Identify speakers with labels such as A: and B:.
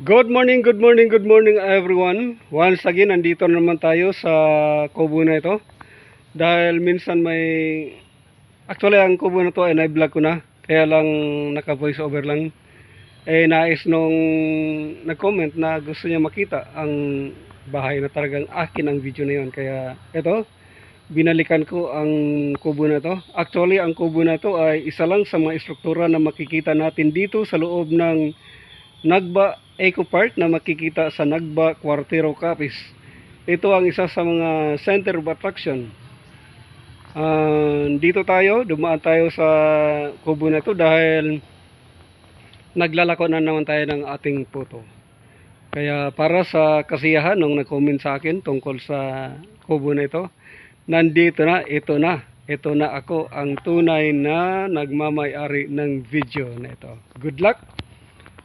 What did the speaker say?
A: Good morning, good morning, good morning everyone. Once again, nandito na naman tayo sa kubo na ito. Dahil minsan may... Actually, ang kubo na to ay na-vlog ko na. Kaya lang naka-voice over lang. Eh, nais nung nag-comment na gusto niya makita ang bahay na talagang akin ang video na yon. Kaya ito, binalikan ko ang kubo na to. Actually, ang kubo na to ay isa lang sa mga istruktura na makikita natin dito sa loob ng Nagba Eco Park na makikita sa Nagba Cuartero Capiz. Ito ang isa sa mga center of attraction. Ah, dito tayo, dumaan tayo sa kubo na to dahil naglalako na naman tayo ng ating photo. Kaya para sa kasiyahan nung nag-comment sa akin tungkol sa kubo na ito, nandito na, ito na. Ito na ako ang tunay na nagmamayari ng video na ito. Good luck